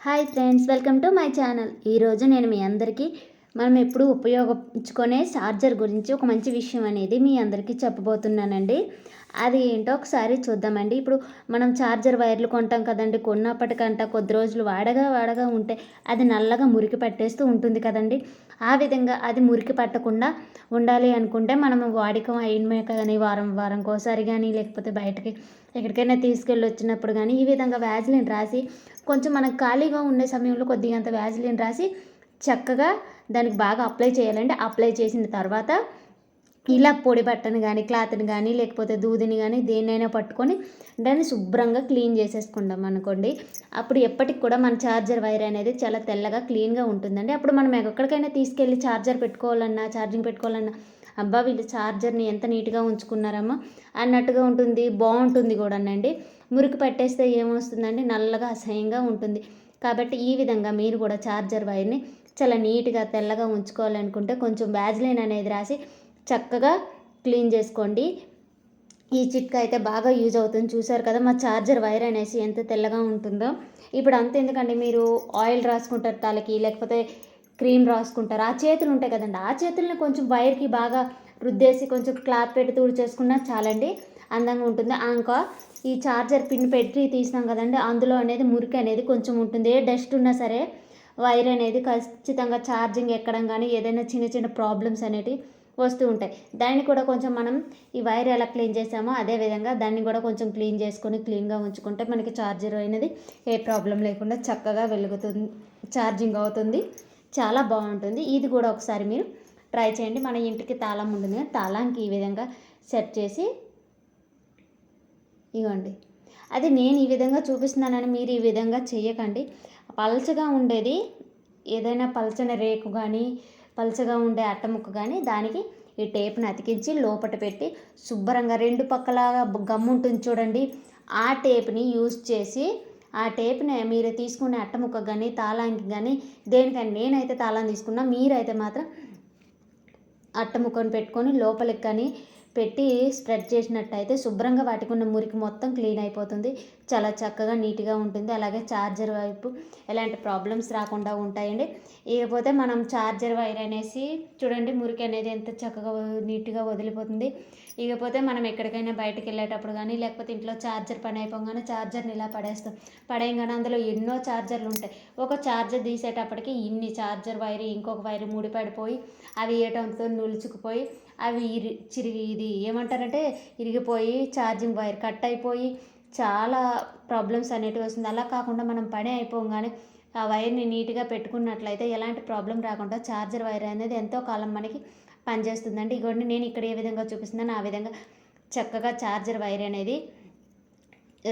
Hi friends welcome to my channel. ఈరోజు నేను మీ అందరికీ మనం ఎప్పుడు ఉపయోగించుకునే ఛార్జర్ గురించి ఒక మంచి విషయం అనేది మీ అందరికీ చెప్పబోతున్నానండి. అది ఏంటో ఒకసారి చూద్దామండి. ఇప్పుడు మనం ఛార్జర్ వైర్లు కొంటాం కదండి. కొన్నప్పటికంట కొద్ది రోజులు వాడగా వాడగా ఉంటే అది నల్లగా మురికి పట్టేస్తూ ఉంటుంది కదండి. ఆ విధంగా అది మురికి పట్టకుండా ఉండాలి అనుకుంటే మనం వాడికం అయిన కానీ వారం వారంకోసారి కానీ లేకపోతే బయటకి ఎక్కడికైనా తీసుకెళ్ళి వచ్చినప్పుడు కానీ ఈ విధంగా వ్యాజిలిన్ రాసి కొంచెం మనకు ఖాళీగా ఉండే సమయంలో కొద్దిగా అంత వ్యాజిలిన్ రాసి చక్కగా దానికి బాగా అప్లై చేయాలండి అప్లై చేసిన తర్వాత ఇలా పొడి బట్టను కానీ క్లాత్ని కానీ లేకపోతే దూదిని కానీ దేన్నైనా పట్టుకొని దాన్ని శుభ్రంగా క్లీన్ చేసేసుకుంటాం అనుకోండి. అప్పుడు ఎప్పటికి కూడా మన ఛార్జర్ వైర్ అనేది చాలా తెల్లగా క్లీన్గా ఉంటుందండి. అప్పుడు మనం ఎక్కడికైనా తీసుకెళ్ళి ఛార్జర్ పెట్టుకోవాలన్నా ఛార్జింగ్ పెట్టుకోవాలన్నా అబ్బా వీళ్ళు ఛార్జర్ని ఎంత నీట్గా ఉంచుకున్నారమ్మా అన్నట్టుగా ఉంటుంది. బాగుంటుంది కూడానండి. మురికి పట్టేస్తే ఏమొస్తుందండి? నల్లగా అసహ్యంగా ఉంటుంది. కాబట్టి ఈ విధంగా మీరు కూడా ఛార్జర్ వైర్ని చాలా నీట్గా తెల్లగా ఉంచుకోవాలనుకుంటే కొంచెం బ్యాజ్లైన్ అనేది రాసి చక్కగా క్లీన్ చేసుకోండి. ఈ చిట్కా అయితే బాగా యూజ్ అవుతుంది. చూసారు కదా మా ఛార్జర్ వైర్ అనేసి ఎంత తెల్లగా ఉంటుందో. ఇప్పుడు అంత ఎందుకండి మీరు ఆయిల్ రాసుకుంటారు తలకి లేకపోతే క్రీమ్ రాసుకుంటారు? ఆ చేతులు ఉంటాయి కదండి. ఆ చేతులను కొంచెం వైర్కి బాగా రుద్దేసి కొంచెం క్లాత్ పెట్టి తుడి చేసుకున్నా చాలండి. అందంగా ఉంటుంది. ఇంకా ఈ చార్జర్ పిన్ పెట్టి తీసినాం కదండి. అందులో అనేది మురికి అనేది కొంచెం ఉంటుంది. ఏ డస్ట్ ఉన్నా సరే వైర్ అనేది ఖచ్చితంగా ఛార్జింగ్ ఎక్కడం కానీ ఏదైనా చిన్న చిన్న ప్రాబ్లమ్స్ అనేటివి వస్తూ ఉంటాయి. దాన్ని కూడా కొంచెం మనం ఈ వైర్ ఎలా క్లీన్ చేసామో అదే విధంగా దాన్ని కూడా కొంచెం క్లీన్ చేసుకొని క్లీన్గా ఉంచుకుంటే మనకి ఛార్జర్ అనేది ఏ ప్రాబ్లం లేకుండా చక్కగా వెలుగుతుంది ఛార్జింగ్ అవుతుంది. చాలా బాగుంటుంది. ఇది కూడా ఒకసారి మీరు ట్రై చేయండి. మన ఇంటికి తాళం ఉంటుంది తాళానికి ఈ విధంగా సెట్ చేసి ఇవ్వండి. అది నేను ఈ విధంగా చూపిస్తున్నానని మీరు ఈ విధంగా చేయకండి పలచగా ఉండేది ఏదైనా పలచని రేకు కానీ పలచగా ఉండే అట్టముక్క కానీ దానికి ఈ టేప్ని అతికించి లోపట పెట్టి శుభ్రంగా రెండు పక్కల గమ్ము ఉంటుంది చూడండి. ఆ టేప్ని యూజ్ చేసి ఆ టేప్ని మీరు తీసుకునే అట్టముక్క కానీ తాళానికి కానీ దేనికని నేనైతే తాళం తీసుకున్నా మీరైతే మాత్రం అట్టముక్కను పెట్టుకొని లోపలికి కానీ పెట్టి స్ప్రెడ్ చేసినట్టయితే శుభ్రంగా వాటికి ఉన్న మురికి మొత్తం క్లీన్ అయిపోతుంది. చాలా చక్కగా నీట్గా ఉంటుంది. అలాగే ఛార్జర్ వైపు ఎలాంటి ప్రాబ్లమ్స్ రాకుండా ఉంటాయండి. ఇకపోతే మనం ఛార్జర్ వైర్ అనేసి చూడండి మురికి అనేది ఎంత చక్కగా నీట్గా వదిలిపోతుంది. ఇకపోతే మనం ఎక్కడికైనా బయటకు వెళ్ళేటప్పుడు కానీ లేకపోతే ఇంట్లో ఛార్జర్ పని అయిపోగానే ఛార్జర్ని ఇలా పడేస్తాం. పడేయగానే అందులో ఎన్నో ఛార్జర్లు ఉంటాయి. ఒక ఛార్జర్ తీసేటప్పటికి ఇన్ని ఛార్జర్ వైర్ ఇంకొక వైర్ ముడిపడిపోయి అవి ఏటంతో నులుచుకుపోయి అవి చిరిగి ఇది ఏమంటారంటే ఇరిగిపోయి ఛార్జింగ్ వైర్ కట్ అయిపోయి చాలా ప్రాబ్లమ్స్ అనేటివి వస్తుంది. అలా కాకుండా మనం పని అయిపోగానే ఆ వైర్ని నీట్గా పెట్టుకున్నట్లయితే ఎలాంటి ప్రాబ్లం రాకుండా ఛార్జర్ వైర్ అనేది ఎంతో కాలం మనకి పనిచేస్తుందండి. ఇగోండి నేను ఇక్కడ ఏ విధంగా చూపిస్తున్నాను ఆ విధంగా చక్కగా ఛార్జర్ వైర్ అనేది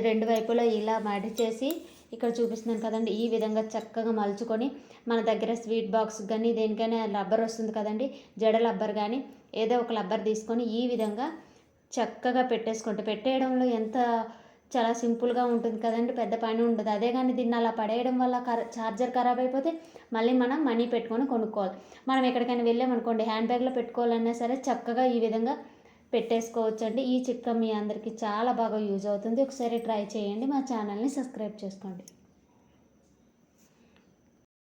రెండు వైపులా ఇలా మడిచేసి ఇక్కడ చూపిస్తున్నాను కదండి ఈ విధంగా చక్కగా మలుచుకొని మన దగ్గర స్వీట్ బాక్స్ కానీ దేనికైనా రబ్బర్ వస్తుంది కదండి జడ రబ్బర్ కానీ ఏదో ఒక రబ్బర్ తీసుకొని ఈ విధంగా చక్కగా పెట్టేసుకుంటే పెట్టేయడంలో ఎంత చాలా సింపుల్గా ఉంటుంది కదండి పెద్ద పని ఉండదు. అదే కానీ దీన్ని అలా పడేయడం వల్ల కర ఛార్జర్ ఖరాబ్ అయిపోతే మళ్ళీ మనం మనీ పెట్టుకొని కొనుక్కోవాలి. మనం ఎక్కడికైనా వెళ్ళామనుకోండి హ్యాండ్ బ్యాగ్లో పెట్టుకోవాలన్నా సరే చక్కగా ఈ విధంగా పెట్టేసుకోవచ్చండి. ఈ చిట్కా మీ అందరికీ చాలా బాగా యూజ్ అవుతుంది. ఒకసారి ట్రై చేయండి. మా ఛానల్ని సబ్స్క్రైబ్ చేసుకోండి.